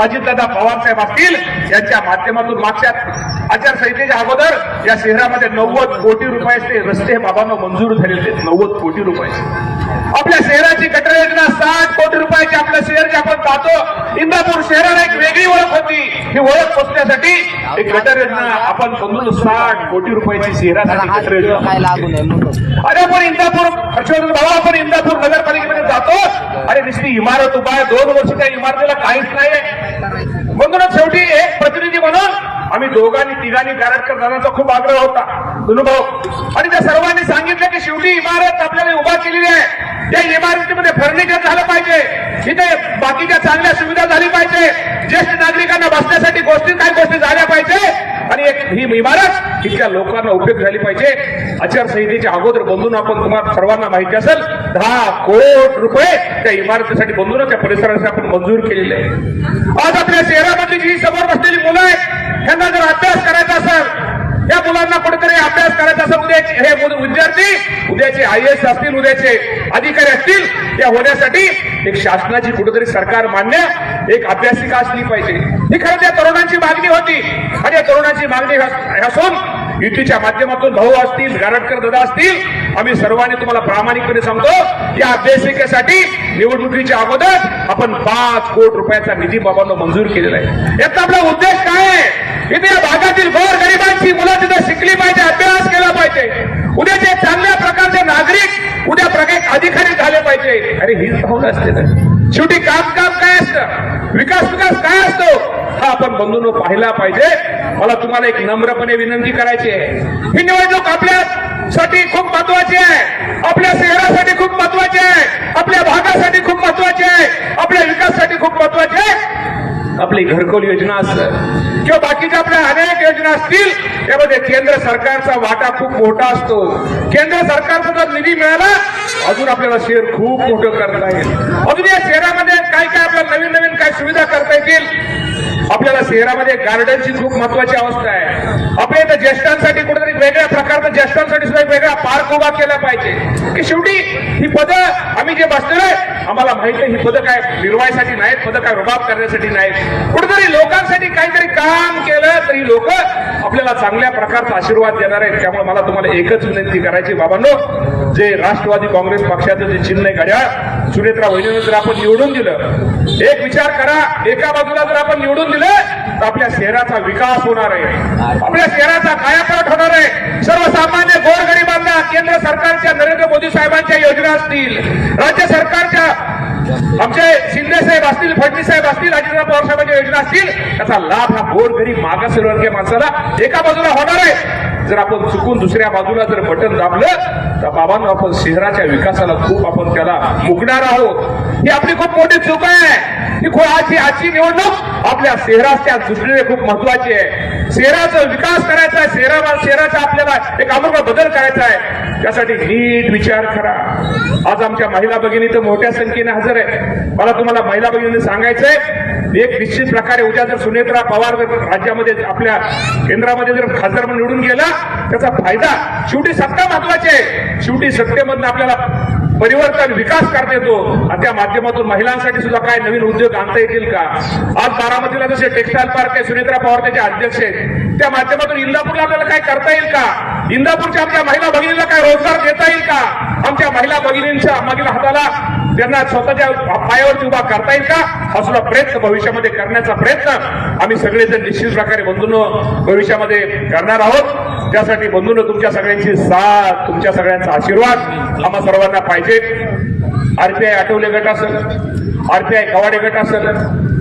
अजितदादा पवार साहेब असतील यांच्या माध्यमातून मागच्या आचारसंहितेच्या अगोदर या शहरामध्ये नव्वद कोटी रुपयाचे रस्ते बाबांना मंजूर झालेले नव्वद कोटी रुपये आपल्या शहराची गटर योजना साठ कोटी रुपयाची आपलं शहर जे आपण पाहतो. इंदापूर शहराला एक वेगळी ओळख होती. ही ओळख पोचण्यासाठी एक गटर योजना आपण समजून साठ कोटी रुपयाची शहरासाठी गटर योजना अरे आपण इंदापूर हर्षवर्धन भाऊ आपण इंदापूर नगरपालिकेमध्ये जातो. अरे नुसती इमारत उभा आहे दोन वर्ष त्या इमारतीला काहीच नाही म्हणूनच शेवटी एक प्रतिनिधी म्हणून आम्ही ठिकाणी तिघांनी खूप आग्रह होता. अनुभव आणि त्या सर्वांनी सांगितलं की शेवटी इमारत आपल्याला उभा केलेली आहे. त्या इमारतीमध्ये फर्निचर झालं पाहिजे. इथे बाकीच्या चांगल्या सुविधा झाली पाहिजे. ज्येष्ठ नागरिकांना बसण्यासाठी गोष्टी काय गोष्टी झाल्या पाहिजे. आणि ही इमारत इथल्या लोकांना उपयोग झाली पाहिजे. आचारसंहितेच्या अगोदर बंधून आपण तुम्हाला सर्वांना माहिती असेल दहा कोट रुपये त्या इमारतीसाठी बंधून त्या परिसरासाठी आपण मंजूर केलेले आहे आज आपल्या शहरामधली जी समोर बसलेली मुलं आहेत त्यांना जर अभ्यास करायचा असेल या मुलांना कुठेतरी अभ्यास करायचा असं उद्याचे हे विद्यार्थी उद्याचे आय एस असतील उद्याचे अधिकारी असतील त्या होण्यासाठी एक शासनाची कुठेतरी सरकार मान्य एक अभ्यासिका असली पाहिजे. ही खरं त्या तरुणांची मागणी होती. आणि या तरुणांची मागणी असून युतीच्या माध्यमातून भाऊ असतील गारटकर दादा असतील आम्ही सर्वांनी तुम्हाला प्रामाणिकपणे सांगतो या अभ्यासिकेसाठी निवडणुकीच्या अगोदर आपण पाच कोटी रुपयाचा निधी बाबांना मंजूर केलेला आहे. याचा आपला उद्देश काय आहे? इथे या भागातील गोर गरिबांची मुलं तिथं शिकली पाहिजे अभ्यास केला पाहिजे. उद्या जे चांगल्या प्रकारचे नागरिक उद्या प्रत्येक अधिकारी झाले पाहिजे. अरे हीच भावना असते ना. शेवटी काम काम काय असतं? विकास विकास काय असतो? आपण बंधून पाहिला पाहिजे. मला तुम्हाला एक नम्रपणे विनंती करायची आहे. ही निवडणूक आपल्यासाठी खूप महत्वाची आहे. आपल्या शहरासाठी खूप महत्वाची आहे आपल्या भागासाठी खूप महत्वाची आहे आपल्या विकासासाठी खूप महत्वाची आहे आपली घरकुल योजना असेल किंवा बाकीच्या आपल्या अनेक योजना असतील त्यामध्ये केंद्र सरकारचा वाटा खूप मोठा असतो. केंद्र सरकारचा जर निधी मिळाला अजून आपल्याला शहर खूप मोठं करता येईल. अजून या शहरामध्ये काय काय आपल्याला नवीन नवीन काय सुविधा करता येतील? आपल्याला शहरामध्ये गार्डनची खूप महत्वाची अवस्था आहे. आपल्या इथं ज्येष्ठांसाठी कुठेतरी वेगळ्या प्रकारचं ज्येष्ठांसाठी सुद्धा वेगळा पार्क उभा केला पाहिजे. की शेवटी ही पदं आम्ही जे बसलोय आम्हाला माहिती आहे ही पदं काय निर्वायसाठी नाहीत पदं काय रुबाब करण्यासाठी नाहीत. कुठेतरी लोकांसाठी काहीतरी काम केलं तरी लोक आपल्याला चांगल्या प्रकारचा आशीर्वाद देणार आहेत. त्यामुळे मला तुम्हाला एकच विनंती करायची बाबांनो जे राष्ट्रवादी काँग्रेस पक्षाचं जे चिन्ह आहे घड्याळ सुनेत्रा वहिनीनं जर आपण निवडून दिलं एक विचार करा एका बाजूला जर आपण निवडून दिलं तर आपल्या शहराचा विकास होणार आहे. आपल्या शहराचा कायापालट होणार आहे. सर्वसामान्य गोरगरिबांना केंद्र सरकारच्या नरेंद्र मोदी साहेबांच्या योजना असतील राज्य सरकारच्या आमचे शिंदे साहेब असतील फडणवीस साहेब असतील अजितराव पवार साहेबांच्या योजना असतील त्याचा लाभ हा गोरगरीब मागासवर्गीय माणसाला एका बाजूला होणार आहे. जर आपण चुकून दुसऱ्या बाजूला जर बटन दाबलं त्या बाबांना आपण शहराच्या विकासाला खूप आपण त्याला मुकणार आहोत. ही आपली खूप मोठी चूक आहे. ही खूप आजची आजची निवडणूक आपल्या शहराच्या दृष्टीने खूप महत्वाची आहे. शहराचा विकास करायचा आहे. शहरा शहराचा आपल्याला एक अमूल्य बदल करायचा आहे. त्यासाठी नीट विचार करा. आज आमच्या महिला भगिनी तर मोठ्या संख्येने हजर आहे मला तुम्हाला महिला भगिनी सांगायचंय एक निश्चित प्रकारे उद्या जर सुनेत्रा पवार जर राज्यामध्ये आपल्या केंद्रामध्ये जर खासदार म्हणून निवडून गेला त्याचा फायदा शेवटी सत्ता महत्वाची आहे. शेवटी सत्तेमधनं आपल्याला परिवर्तन विकास करता येतो. आणि त्या माध्यमातून महिलांसाठी सुद्धा काय नवीन उद्योग आणता येतील का? आज बारामतीला जसे टेक्स्टाईल पार्क आहे सुनेत्रा पवार त्याचे अध्यक्ष आहेत. त्या माध्यमातून इंदापूरला आपल्याला काय करता येईल का? इंदापूरच्या आमच्या महिला भगिनीला काय रोजगार देता येईल का? आमच्या महिला भगिनींच्या मागील हाताला त्यांना स्वतःच्या पायावरती उभा करता येईल का? हा सुद्धा प्रयत्न भविष्यामध्ये करण्याचा प्रयत्न आम्ही सगळेजण निश्चित प्रकारे बंधून भविष्यामध्ये करणार आहोत. त्यासाठी बंधून तुमच्या सगळ्यांची साथ तुमच्या सगळ्यांचा आशीर्वाद आम्हा सर्वांना पाहिजे. आरपीआय आठवले गट असेल आरपीआय कवाडे गट असेल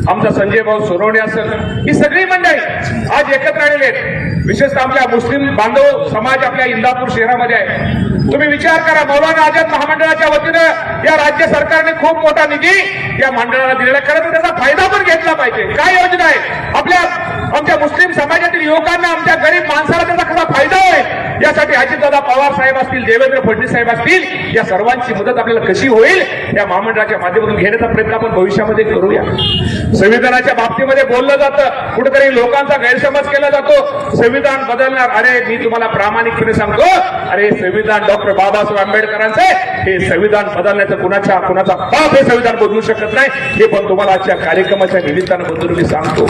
आमचा संजय भाऊ सोनवणे असेल ही सगळी मंडळी आज एकत्र आलेले आहेत. विशेषतः आमच्या मुस्लिम बांधव समाज आपल्या इंदापूर शहरामध्ये आहे. तुम्ही विचार करा मौलाना आझाद महामंडळाच्या वतीनं या राज्य सरकारने खूप मोठा निधी या मंडळाला दिलेला आहे. खरं तर त्याचा फायदा पण घेतला पाहिजे. काय योजना आहे? आपल्या आमच्या मुस्लिम समाजातील युवकांना आमच्या गरीब माणसाला त्याचा खरा फायदा होईल यासाठी अजितदादा पवार साहेब असतील देवेंद्र फडणवीस साहेब असतील या सर्वांची मदत आपल्याला कशी होईल या महामंडळाच्या माध्यमातून घेण्याचा प्रयत्न आपण भविष्यामध्ये करूया. संविधानाच्या बाबतीमध्ये बोललं जातं कुठेतरी लोकांचा गैरसमज केला जातो. संविधान बदलणार अरे मी तुम्हाला प्रामाणिकपणे सांगतो अरे संविधान डॉक्टर बाबासाहेब आंबेडकरांचे हे संविधान बदलण्याचं कुणाच्या कुणाचा बाप हे संविधान बदलू शकत नाही. हे पण तुम्हाला आजच्या कार्यक्रमाच्या निमित्तानं बदलून मी सांगतो.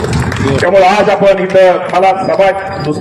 त्यामुळे आज आपण इथं मला सभा दुसरी